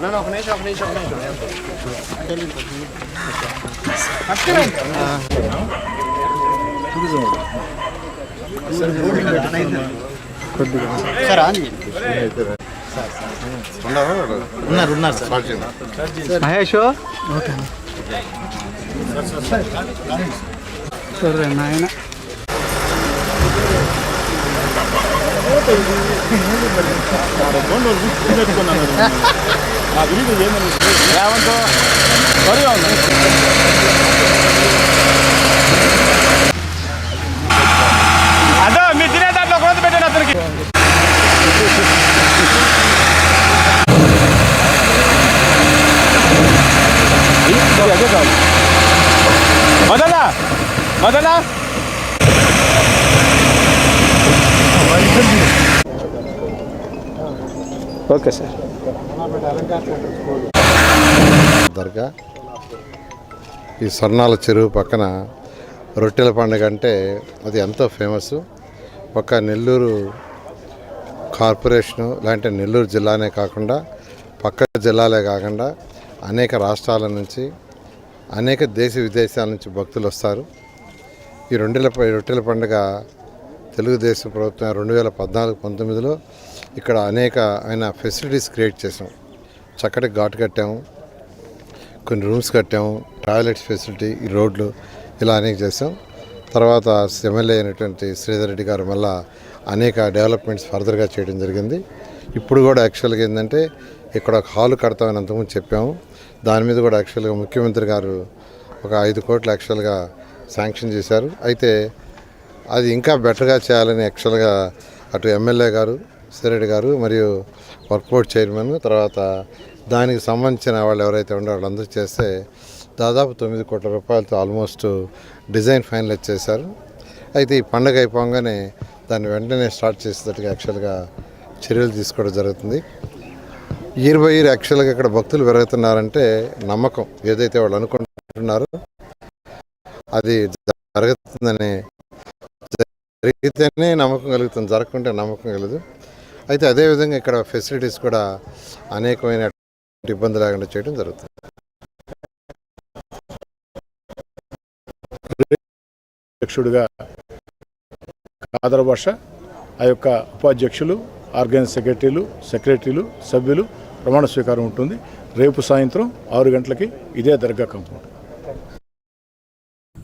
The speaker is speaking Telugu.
No, no, con ellos, con ellos, con ellos. Aşkım. Turizm oldu. Sir on ఉన్నారు ఉన్నారు సార్ మహేష్ ఓకే సార్ నాయన అదో మీరు తినే దాంట్లో కొంత పెట్టాను అతనికి అదే కాదు మొదలా మొదలా ఓకే సార్. దర్గా. ఈ స్వర్ణాల చెరువు పక్కన రొట్టెల పండుగ అంటే అది ఎంతో ఫేమస్ ఒక నెల్లూరు కార్పొరేషను లేదంటే నెల్లూరు జిల్లానే కాకుండా పక్క జిల్లాలే కాకుండా అనేక రాష్ట్రాల నుంచి అనేక దేశ విదేశాల నుంచి భక్తులు వస్తారు. ఈ రెండేల రొట్టెల పండుగ తెలుగుదేశం ప్రభుత్వం రెండు వేల పద్నాలుగు పంతొమ్మిదిలో ఇక్కడ అనేక ఆయన ఫెసిలిటీస్ క్రియేట్ చేసాం చక్కటి ఘాట్ కట్టాము. కొన్ని రూమ్స్ కట్టాము. టాయిలెట్స్ ఫెసిలిటీ ఈ రోడ్లు ఇలా అనేక చేసాం తర్వాత ఎమ్మెల్యే అయినటువంటి శ్రీధర్ రెడ్డి గారు మళ్ళా అనేక డెవలప్మెంట్స్ ఫర్దర్గా చేయడం జరిగింది. ఇప్పుడు కూడా యాక్చువల్గా ఏంటంటే ఇక్కడ ఒక హాల్ కడతామని అంతకుముందు చెప్పాము. దాని మీద కూడా యాక్చువల్గా ముఖ్యమంత్రి గారు ఒక ఐదు కోట్లు యాక్చువల్గా శాంక్షన్ చేశారు. అయితే అది ఇంకా బెటర్గా చేయాలని యాక్చువల్గా అటు ఎమ్మెల్యే గారు సిరెడ్డి గారు మరియు వర్క్ బోర్డ్ చైర్మన్ తర్వాత దానికి సంబంధించిన వాళ్ళు ఎవరైతే ఉండే వాళ్ళందరూ చేస్తే దాదాపు తొమ్మిది కోట్ల రూపాయలతో ఆల్మోస్ట్ డిజైన్ ఫైనలైజ్ చేశారు. అయితే ఈ పండగ అయిపోగానే దాన్ని వెంటనే స్టార్ట్ చేసేటట్టుగా యాక్చువల్గా చర్యలు తీసుకోవడం జరుగుతుంది. ఇయర్ బై ఇయర్ యాక్చువల్గా ఇక్కడ భక్తులు పెరుగుతున్నారంటే నమ్మకం. ఏదైతే వాళ్ళు అనుకుంటున్నారో అది జరుగుతుందని జరిగితేనే నమ్మకం కలుగుతుంది జరగకుంటే నమ్మకం కలదు. అయితే అదేవిధంగా ఇక్కడ ఫెసిలిటీస్ కూడా అనేకమైన ఇబ్బంది లేకుండా చేయడం జరుగుతుంది. అధ్యక్షుడిగా ఆదర భాష ఆ యొక్క ఉపాధ్యక్షులు ఆర్గనైజ్ సెక్రటరీలు సెక్రటరీలు సభ్యులు ప్రమాణ స్వీకారం ఉంటుంది. రేపు సాయంత్రం ఆరు గంటలకి ఇదే దర్గా కంపౌండ్